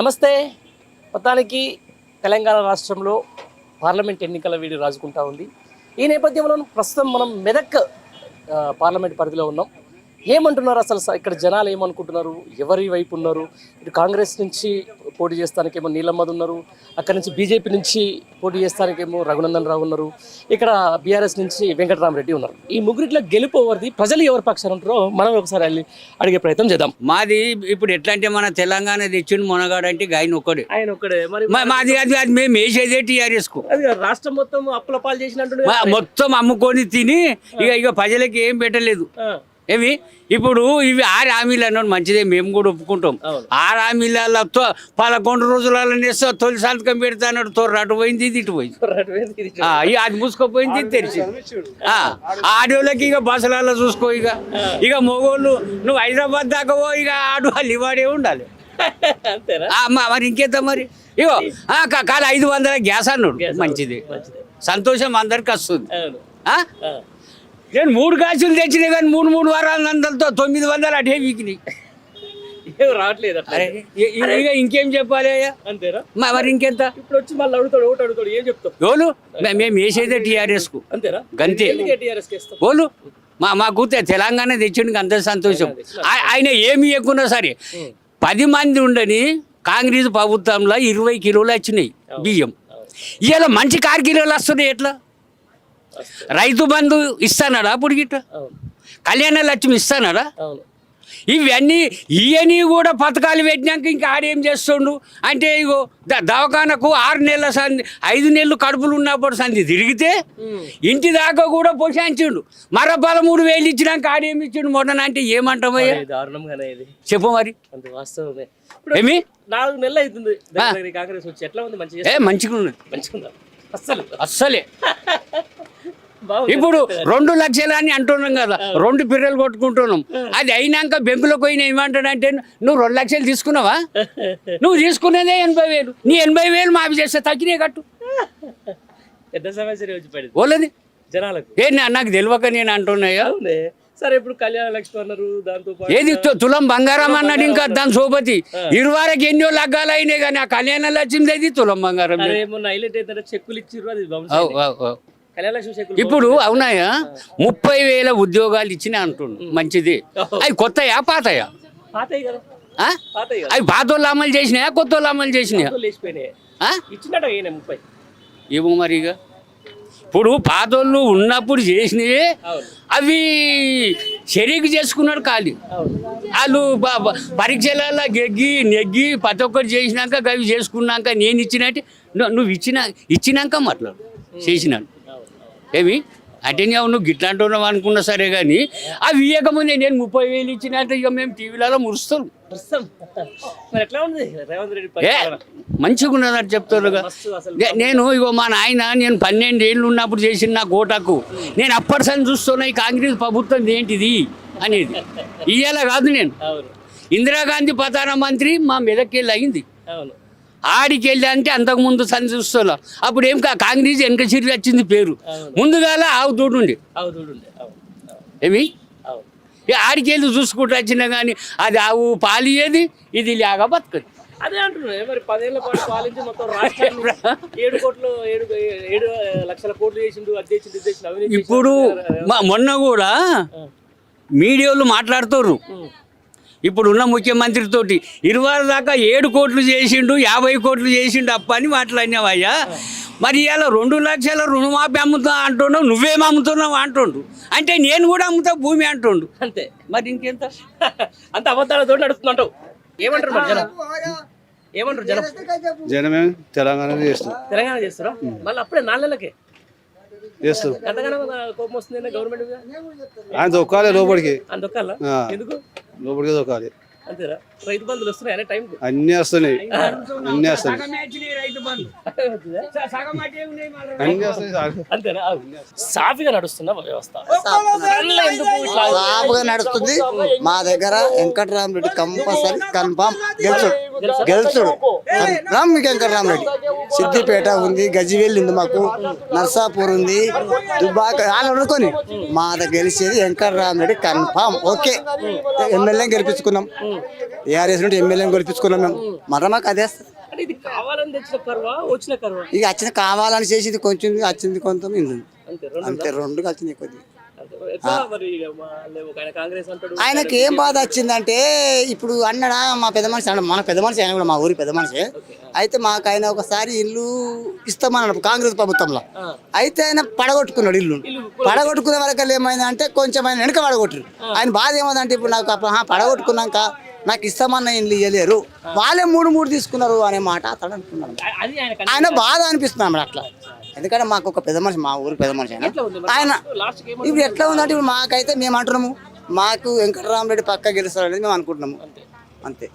నమస్తే. మొత్తానికి తెలంగాణ రాష్ట్రంలో పార్లమెంట్ ఎన్నికల వీడి రాజుకుంటా ఉంది. ఈ నేపథ్యంలో ప్రస్తుతం మనం మెదక్ పార్లమెంట్ పరిధిలో ఉన్నాం. ఏమంటున్నారు అసలు ఇక్కడ జనాలు ఏమనుకుంటున్నారు? ఎవరి వైపు ఉన్నారు? ఇటు కాంగ్రెస్ నుంచి పోటీ చేస్తానికేమో నీలమ్మద్ ఉన్నారు. అక్కడ నుంచి బీజేపీ నుంచి పోటీ చేస్తానికేమో రఘునందన్ రావు ఉన్నారు. ఇక్కడ బీఆర్ఎస్ నుంచి వెంకటరామరెడ్డి ఉన్నారు. ఈ ముగ్గురిట్లో గెలుపు ఎవరిది? ప్రజలు ఎవరి పక్షాన ఉంటారో మనం ఒకసారి వెళ్ళి అడిగే ప్రయత్నం చేద్దాం. మాది ఇప్పుడు ఎట్లా అంటే మన తెలంగాణ తెచ్చిన మునగాడంటే గాయన ఒక్కడే. ఆయన ఒక్కడే. మాది అది అది మేము వేసేదే టీఆర్ఎస్కు అది కాదు, రాష్ట్రం మొత్తం అప్పుల పాలు చేసినట్టు మొత్తం అమ్ముకొని తిని ఇక ఇక ప్రజలకి ఏం పెట్టలేదు. ఏమి? ఇప్పుడు ఇవి ఆరు హామీలు అన్నాడు మంచిదే మేము కూడా ఒప్పుకుంటాం. ఆరు హామీలలో తో- పదకొండు రోజులలో నేస్తా తొలి సంతకం పెడతా అన్నాడు తొర్ర అటు పోయింది ఇది ఇటు పోయింది. అది మూసుకుపోయింది ఆ, ఆడోళ్ళకి ఇక బస్సులలో చూసుకో ఇక. ఇక మొగోళ్ళు నువ్వు హైదరాబాద్ దాకా పో ఇక ఆడు వాళ్ళు ఇవాడే ఉండాలి. మరి ఇంకేద్దాం మరి? ఇగో కాదు ఐదు వందల గ్యాస్ అన్నాడు మంచిది. సంతోషం అందరికి వస్తుంది. నేను మూడు గ్యాసులు తెచ్చినా కానీ మూడు మూడు వారాల వందలతో తొమ్మిది వందలు అటే వీకినాయి. ఏం రావట్లేదు ఇక ఇంకేం చెప్పాలి అంతేనా మ- మరి ఇంకెంత? ఇప్పుడు వచ్చి మళ్ళీ అడుగుతాడు ఒకటి అడుగుతాడు ఏం చెప్తావు? ఓలు మేము వేసేదే టీఆర్ఎస్కు అంతేనా గంతే. టీఆర్ఎస్ ఓలు మా మాకు తెలంగాణ తెచ్చిండు అంత సంతోషం. ఆయన ఏమి ఎక్కున్నా సరే పది మంది ఉండని కాంగ్రెస్ ప్రభుత్వంలో ఇరవై కిలోలు వచ్చినాయి బియ్యం. ఇవాళ మంచి కారు కిలోలు వస్తున్నాయి ఎట్లా? రైతు బంధు ఇస్తానడా అప్పుడు గిట్ట? అవును. కళ్యాణ లక్ష్మి ఇస్తానడా? ఇవన్నీ ఇవన్నీ కూడా పథకాలు పెట్టినాక ఇంకా ఆడేం చేస్తుండు? అంటే ఇగో దవాఖానకు ఆరు నెలల సంది ఐదు నెలలు కడుపులు ఉన్నప్పుడు సంది తిరిగితే ఇంటి దాకా కూడా పోషాంచిండు. మరో పదమూడు వేలు ఇచ్చినాక ఆడేమి ఇచ్చిండు? మొన్న అంటే ఏమంటామయ్యా చెప్పు మరి. ఏమి? నాలుగు నెలలు అవుతుంది. కాంగ్రెస్ వచ్చి ఎట్లా ఉంది? మంచిగా ఏ మంచిగా ఉన్నది మంచిగా అస్సలు. అస్సలే. ఇప్పుడు రెండు లక్షలు అని అంటున్నాం కదా రెండు పిర్రలు కొట్టుకుంటున్నాం. అది అయినాక బెంకులోకి పోయిన ఏమంటాడంటే నువ్వు రెండు లక్షలు తీసుకున్నావా? నువ్వు తీసుకునేదే ఎనభై వేలు. నీ ఎనభై వేలు మాఫీ చేస్తే తగ్గినే కట్టు. పెద్ద సమస్య ఓలది జనాలకు. ఏ నాకు తెలియక నేను అంటున్నాయా? సరే ఇప్పుడు కళ్యాణ లక్ష్మి అన్నారు దాంతో ఏది? తులం బంగారం అన్నాడు ఇంకా దాని సోపతి. ఇరువారకి ఎన్నో లగ్గాలు అయినాయి కానీ ఆ కళ్యాణ లక్ష్మి తులం బంగారం చెక్కులు ఇచ్చిర్రు అది ఇప్పుడు అవునాయా? ముప్పై వేల ఉద్యోగాలు ఇచ్చిన అంటుండు. మంచిది. అవి కొత్తయా? పాతయా? అవి పాత వాళ్ళు అమలు చేసినాయా? కొత్త వాళ్ళు అమలు చేసినాయా ఏమో మరి ఇక ఇప్పుడు పాతోళ్ళు ఉన్నప్పుడు చేసినవే అవి షరీకు చేసుకున్నాడు ఖాళీ. వాళ్ళు పరీక్షలలో గెగ్గి నెగ్గి ప్రతి ఒక్కటి చేసినాక అవి చేసుకున్నాక నేను ఇచ్చినట్టు. నువ్వు- ఇచ్చిన ఇచ్చినాక మాట్లాడు. చేసినాను ఏమి? అంటే నువ్వు నువ్వు గిట్లా అంటున్నావు అనుకున్నా సరే కానీ అవి ఇవ్వకముందే నేను ముప్పై వేలు ఇచ్చినట్టు ఇక మేము టీవీలలో మురుస్తాం. మంచిగా ఉన్నదని చెప్తారుగా. నే- నేను ఇగో మా నాయన నేను పన్నెండు ఏళ్ళు ఉన్నప్పుడు చేసిన నా కోటకు నేను అప్పటిసని చూస్తున్నా ఈ కాంగ్రెస్ ప్రభుత్వం ఏంటిది అనేది. ఇయ్యాల కాదు నేను. ఇందిరాగాంధీ ప్రధానమంత్రి మా మెదక్కెళ్ళి అయింది. అవును. ఆడికి వెళ్ళి అంటే అంతకుముందు సని చూస్తున్నా అప్పుడు ఏం కా- కాంగ్రెస్ వెనక చిరి వచ్చింది పేరు. ముందుగాల ఆవు తోడుండే ఏమి? ఆడికి వెళ్ళి చూసుకుంటూ వచ్చినా కానీ అది ఆవు పాలియేది ఇది లేక బతకదు. అదే అంటున్నాను మరి పదేళ్ళ పాటు పాలించి మొత్తం రాష్ట్రాన్ని ఏడు కోట్లు ఏడు ఏడు లక్షల కోట్లు చేసిండు అది చేసిండు ఇది చేసిండు అవినీతి చేసిండు. ఇప్పుడు మొన్న కూడా మీడియాలు మాట్లాడుతుర్రు. ఇప్పుడు ఉన్న ముఖ్యమంత్రితోటి ఇరవై దాకా ఏడు కోట్లు చేసిండు యాభై కోట్లు చేసిండు అప్ప అని మాట్లాడినావయ్యా. మరి ఇవాళ రెండు లక్షల రుణమాఫీ అమ్ముతా అంటున్నావు నువ్వేం అమ్ముతున్నావు అంటుండు. అంటే నేను కూడా అమ్ముతా భూమి అంటుండు. అంతే. మరి ఇంకెంత? అంత అబద్ధాలతో నడుస్తుందంటావు ఏమంటారు మరి జనం? ఏమంటారు జనం? జనమే తెలంగాణ చేస్తాం తెలంగాణ చేస్తారా? మళ్ళీ అప్పుడే నాలుగేళ్ళకే చేస్తాం ఎంతగానో కోపం వస్తుంది గవర్నమెంట్ మీద? ఆయన దొక్కాలి లోపలికి. ఎందుకు? లోపలికి దొక్కాలి. అంతేరా రైతు బంధులు వస్తున్నాయి? అనే టైంకు అన్నీ వస్తున్నాయి. అన్నీ వస్తున్నాయి. అంతేనా? సాఫీగా నడుస్తున్న వ్యవస్థ. సాపుగా నడుస్తుంది. మా దగ్గర వెంకటరామరెడ్డి కంపల్సరీ కన్ఫామ్ గెలుచుడు. గెలుస్తాడు రామ్ వెంకటరామరెడ్డి. సిద్దిపేట ఉంది గజివెల్లి ఉంది మాకు నర్సాపూర్ ఉంది దుబ్బాక వాళ్ళు అనుకొని. మా దగ్గర గెలిచేది వెంకటరామరెడ్డి కన్ఫామ్. ఓకే. ఎమ్మెల్యే గెలిపించుకున్నాం. ఏఆర్ఎస్ నుండి ఎమ్మెల్యే గెలిపించుకున్నాం మేము. మరి మాకు అదే ఇక వచ్చిన కావాలని చేసింది కొంచెం వచ్చింది కొంత. అంతే రెండు వచ్చినాయి కొద్దిగా. ఆయనకి ఏం బాధ వచ్చిందంటే ఇప్పుడు అన్నడా మా పెద్ద మనిషి అన్న మన పెద్ద మనిషి ఆయన కూడా మా ఊరి పెద్ద మనిషి. అయితే మాకు ఆయన ఒకసారి ఇల్లు ఇస్తామన్నాడు కాంగ్రెస్ ప్రభుత్వంలో. అయితే ఆయన పడగొట్టుకున్నాడు ఇల్లు. పడగొట్టుకునే వరకు ఏమైందంటే కొంచెం ఆయన వెనక పడగొట్టారు. ఆయన బాధ ఏమైందంటే ఇప్పుడు నాకు అప్పుడు, "ఆహా, పడగొట్టుకున్నాక నాకు ఇస్తామన్న ఇల్లు ఇవ్వలేరు వాళ్ళే మూడు మూడు తీసుకున్నారు అనే మాట అతడు అనుకున్నాడు. ఆయన బాధ అనిపిస్తుంది అన్నమాట అట్లా. ఎందుకంటే మాకు ఒక పెద్ద మనిషి మా ఊరి పెద్ద మనిషి ఆయన. ఆయన ఇప్పుడు ఎట్లా ఉందంటే ఇప్పుడు మాకైతే మేము అంటున్నాము మాకు వెంకటరామరెడ్డి పక్క గెలుస్తాడు అనేది మేము అనుకుంటున్నాము. అంతే.